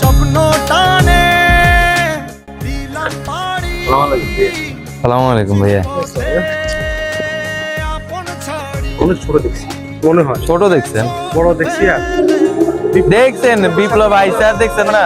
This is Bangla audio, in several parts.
স্বপ্ন টানে। দিলাম পাড়ি সালামু আলাইকুম ভাইয়া। আপন ছাড়ি। অনেক ছোট দেখছি। মনে হয়। ছোট দেখছেন? বড় দেখছি আর। দেখছেন বিপ্লব আইসা দেখছেন না?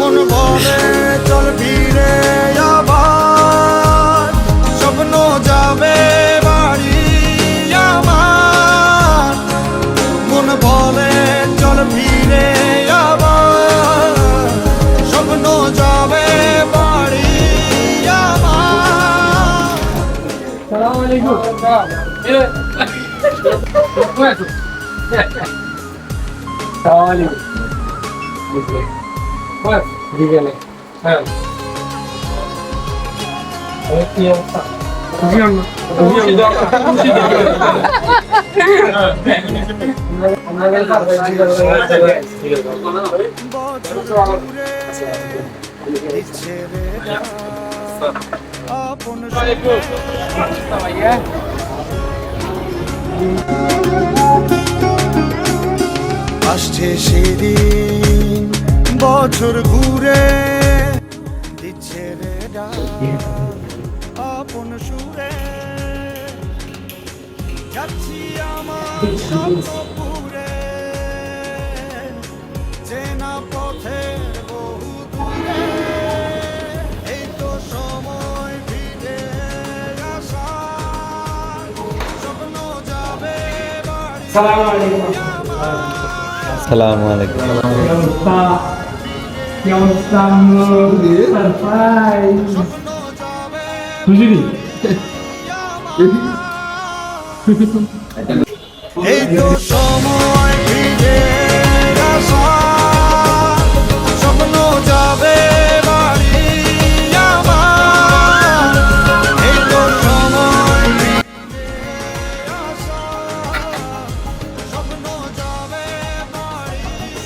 মন বলে চল ফিরে Talim. Bak, digale. Ha. Evet, iyi. Kızıyor mu? Kızıyor mu? Kızıyor mu? আসছে সেদিন বছর ঘুরে। দিচ্ছে রে আপন সুরে। যাচ্ছি আমার সালামু আলাইকুম এই তো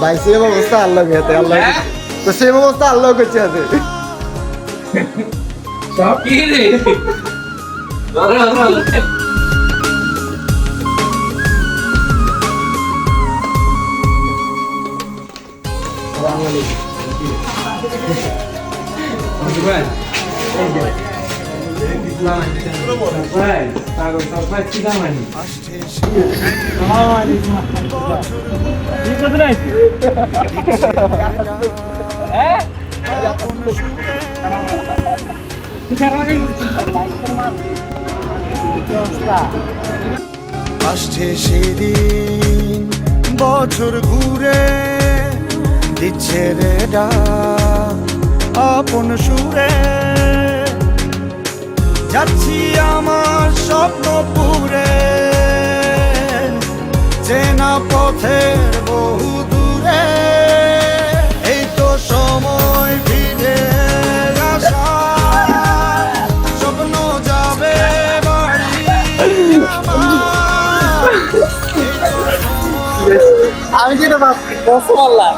ভাই সেম অবস্থা আল্লাহ খেতে আল্লাহ তো সেম অবস্থা আল্লাহ করছে আছে আসছে আসছে সেদিন বছর ঘুরে দিচ্ছে রে ডাক, আপন সুরে। যাচ্ছি আমার স্বপ্ন পুরে। চেনা পথের বহু দূরে। এই তো সময় ফিরে স্বপ্ন যাবে বাড়ি আমি যেটা ভাবছি রসমাল্লা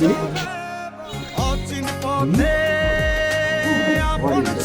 음? 음?